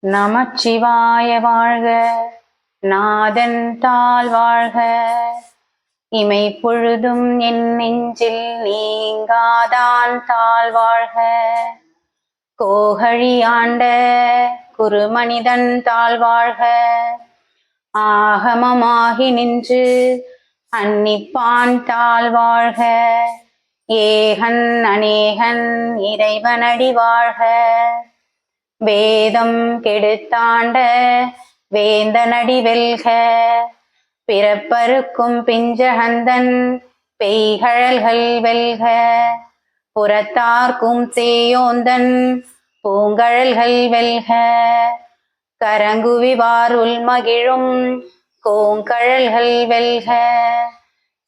நமச்சிவாய வாழ்க நாதன் தாள் வாழ்க. இமை பொழுதும் என் நெஞ்சில் நீங்காதான் தாழ் வாழ்க. கோகழி ஆண்ட குருமனிதன் தாழ் வாழ்க. ஆகமமாகி நின்று அன்னிப்பான் தாழ் வாழ்க. ஏகன் அநேகன் இறைவனடி வாழ்க. வேதம் கெடுத்தாண்ட வேந்தனடி வெல்க. பிறப்பருக்கும் பிஞ்சகந்தன் பெய்கழல்கள் வெல்க. புறத்தார்க்கும் சேயோந்தன் பூங்கழல்கள் வெல்க. கரங்குவிவார் உள்மகிழும் கோங்கழல்கள் வெல்க.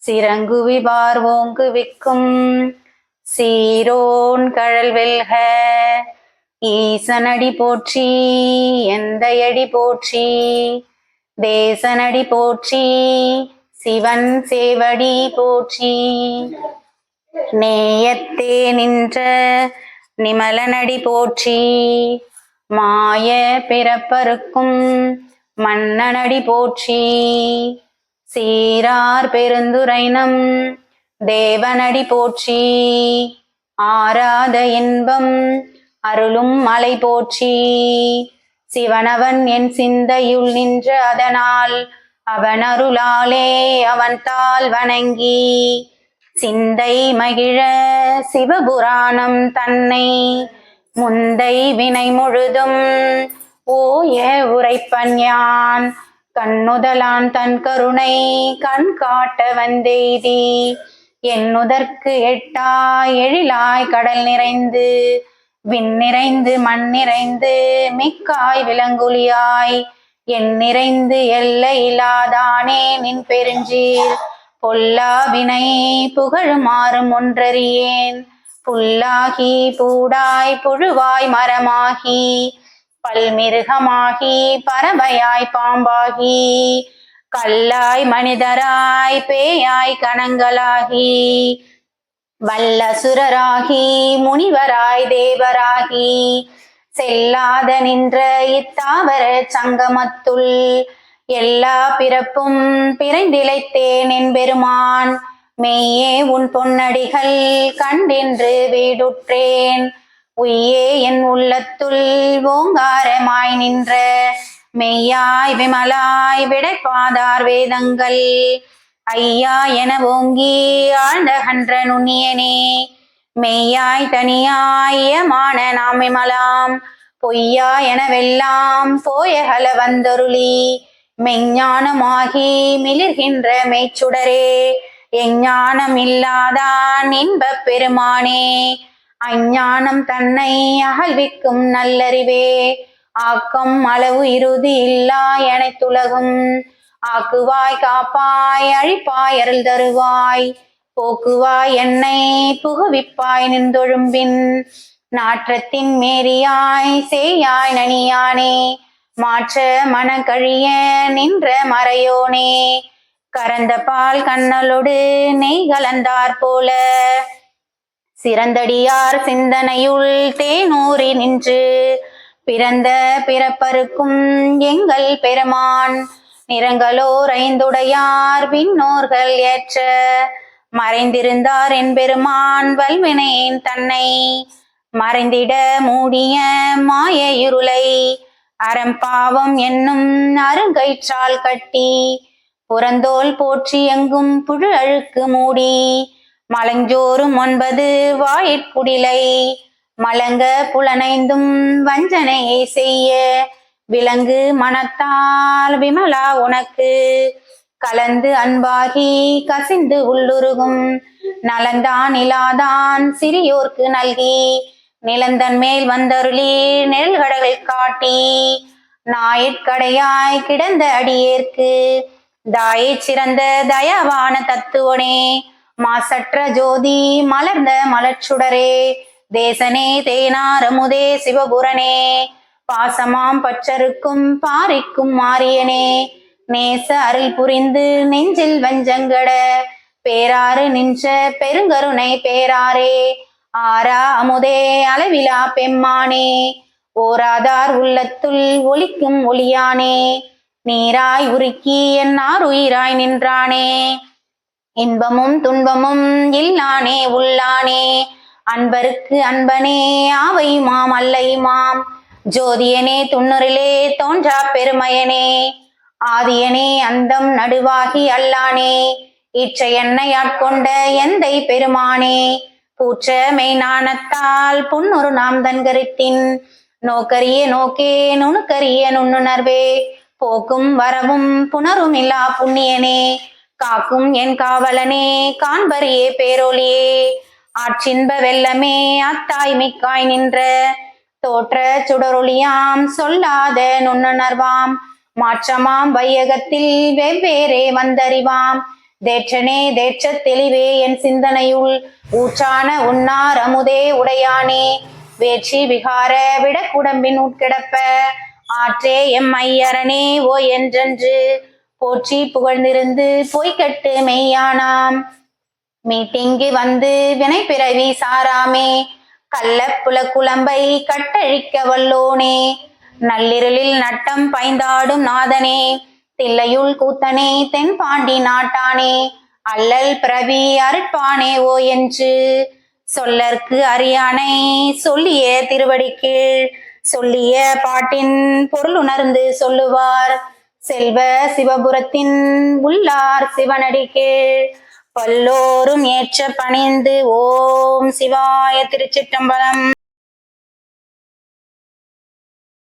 சிறங்குவி பார்வோங்கு விக்கும். சீரோன் கழல் வெல்க ஈசனடி போற்றி எந்தையடி போற்றி. தேசனடி போற்றி சிவன் சேவடி போற்றி. நேயத்தே நின்ற நிமலனடி போற்றி மாய பிறப்பருக்கும் மன்னனடி போற்றி. சீரார் பெருந்துரைனம் தேவனடி போற்றி. ஆராத இன்பம் அருளும் மலை போற்றி. சிவனவன் என் சிந்தையுள் நின்று அதனால் அவன் அருளாலே அவன் தாள் வணங்கி. சிந்தை மகிழ சிவபுராணம் தன்னை முந்தை வினை முழுதும் ஓய உரைப்பன் யான். கண்ணுதலான் தன் கருணை கண் காட்ட வந்தெய்தி என்னுதற்கு எட்டாய் எழிலாய் கடல் நிறைந்து விண் நிறைந்து மண் நிறைந்து மிக்காய் விலங்குலியாய் என் நிறைந்து எல்லை இல்லாதானே நின் பெருஞ்சீர். பொல்லா வினை புகழுமாறும் ஒன்றறியேன் புல்லாகி பூடாய் புழுவாய் மரமாகி பல்மிருகமாகி பறவையாய் பாம்பாகி கல்லாய் மனிதராய் பேயாய் கணங்களாகி வல்லசுரராகி முனிவராய் தேவராகி செல்லாத நின்ற இத்தாவர சங்கமத்துள் எல்லா பிறப்பும் பிறந்திழைத்தேன் என்பெருமான். மெய்யே உன் பொன்னடிகள் கண்டென்று வீடுற்றேன். உய்யே என் உள்ளத்துள் ஓங்காரமாய் நின்ற மெய்யாய் விமலாய் விடைப்பாதார் வேதங்கள். ஐயா என ஓங்கி ஆழ்ந்தகன்ற நுண்ணியனே மெய்யாய் தனியாயமான நாம் விமலாம். பொய்யா எனவெல்லாம் போயகல வந்தருளி மெஞ்ஞானமாகி மிளிர்கின்ற மெய்ச்சுடரே எஞ்ஞானம் இல்லாதான் இன்பப் பெருமானே. அஞ்ஞானம் தன்னை அகழ்விக்கும் நல்லறிவே. ஆக்கம் அளவு இறுதி இல்லா அனைத்துலகும் ஆக்குவாய் காப்பாய் அழிப்பாய் அருள் தருவாய். போக்குவாய் என்னை புகுவிப்பாய் நின்றொழும்பின் நாற்றத்தின் மேரியாய் சேயாய் நனியானே. மாற்ற மனக்கழிய நின்ற மறையோனே. கரந்த பால் கண்ணலோடு நெய் கலந்தார் போல. சிறந்தடியார் சிந்தனையுள் தேனூறி நின்று பிறந்த பிறப்பருக்கும் எங்கள் பெருமான் நிறங்களோர் ஐந்துடையார் விண்ணோர்கள் ஏற்ற மறைந்திருந்தார் என் பெருமான் வல்வினையின் தன்னை மறைந்திட மூடிய மாய இருளை அறம்பாவம் என்னும் அருங்கயிற்றால் கட்டி புறந்தோல் போற்றி எங்கும் புழு அழுக்கு மூடி மலஞ்சோறும் ஒன்பது வாயிற்குடிலை மலங்க புலனைந்தும் வஞ்சனையை செய்ய. விலங்கு மனத்தால் விமலா உனக்கு. கலந்து அன்பாகி கசிந்து உள்ளுருகும். நலந்தான் இலாதான் சிறியோர்க்கு நல்கி. நிலந்தன் மேல் வந்தருளி நெல்கடகள் காட்டி. நாயிற்கடையாய் கிடந்த அடியேற்கு. தாயைச் சிறந்த தயவான தத்துவனே. மாசற்ற ஜோதி மலர்ந்த மலச்சுடரே தேசனே தேனாரமுதே சிவபுரனே. பாசமாம் பச்சருக்கும் பாரிக்கும் மாரியனே. நேச அருள் புரிந்து நெஞ்சில் வஞ்சங்கட. பேராறு நின்ற பெருங்கருணை பேராரே ஆரா அமுதே அளவிலா பெம்மானே. ஓராதார் உள்ளத்துள் ஒலிக்கும் ஒளியானே. நீராய் உருக்கி என் உயிராய் நின்றானே. இன்பமும் துன்பமும் இல்லானே உள்ளானே. அன்பருக்கு அன்பனே ஆவை மாம் அல்லை மாம் ஜோதியனே துண்ணுரிலே தோன்றா பெருமையனே. ஆதியனே அந்தம் நடுவாகி அல்லானே. இச்ச என்னை ஆட்கொண்ட எந்தை பெருமானே. பூற்ற மெய்ஞானத்தால் புன்னொரு நாம் தன்கரித்தின். நோக்கரிய நோக்கே நுணுக்கரிய நுண்ணுணர்வே. போக்கும் வரவும் புணரும் இல்லா புண்ணியனே. காக்கும் என் காவலனே காண்பரியே பேரொளியே ஆற்றின்ப வெள்ளமே அத்தாய் மிக்காய் நின்ற. தோற்ற சுடரொளியாம் சொல்லாத நுண்ணுணர்வாம். மாற்றமாம் வையகத்தில் வெவ்வேறே வந்தறிவாம். தேற்றனே தேற்ற தெளிவே என் சிந்தனையுள். ஊற்றான உன்னார் அமுதே உடையானே. வேற்றி விகார விடக்குடம்பின் உட்கிடப்ப ஆற்றே எம் ஐயரனே ஓ என்றென்று. போற்றி புகழ்ந்திருந்து பொய்கட்டு மெய்யானாம். மீட்டிங்கு வந்து வினை பிறவி சாராமே. கள்ள குழம்பை கட்டழிக்க வல்லோனே. நள்ளிரலில் நட்டம் பைந்தாடும் நாதனே. தில்லையுள் கூத்தனே தென்பாண்டி நாட்டானே. அல்லல் பிரவி அருட்பானே ஓ என்று சொல்லற்கு அறியானை சொல்லிய திருவடிக்கு சொல்லிய பாட்டின் பொருள் உணர்ந்து சொல்லுவார். செல்வ சிவபுரத்தின் உள்ளார் சிவனடிக்கு பல்லோரும் ஏற்ற பணிந்து ஓம் சிவாய திருச்சிட்டம்பலம்